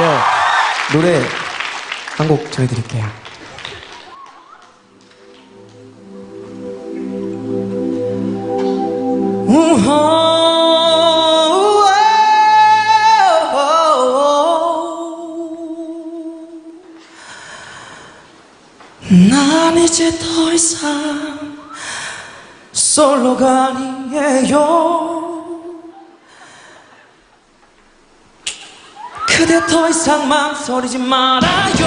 예. 노래 한 곡 전해드릴게요. 난 이제 더 이상 솔로가 아니에요 그대 더 이상 망설이지 말아요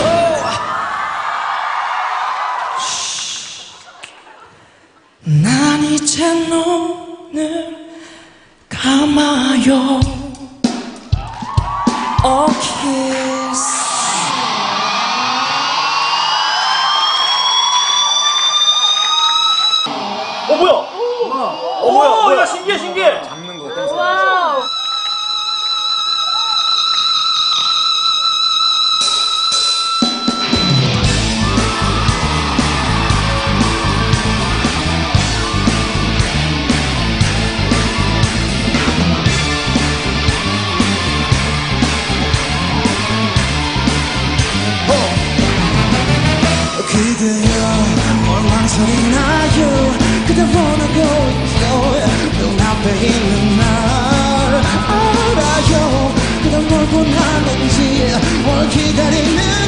난 이제 눈을 감아요 Oh kiss 어 뭐야? 어 뭐야? 뭐야? 야 신기해 신기해. 그대여 뭘 망설이 나요. 그대 원하고 있어 눈앞에 있는 날 알아요. 그대 뭘 원하는지 뭘 기다리는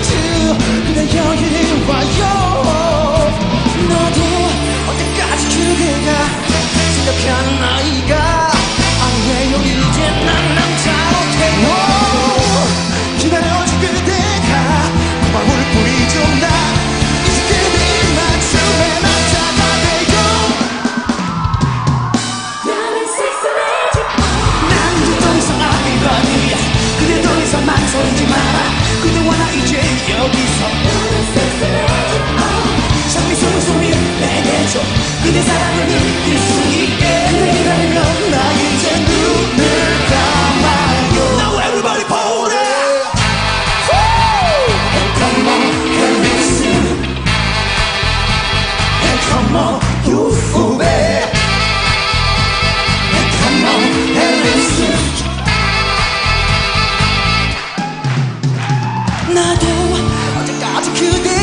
to kill them.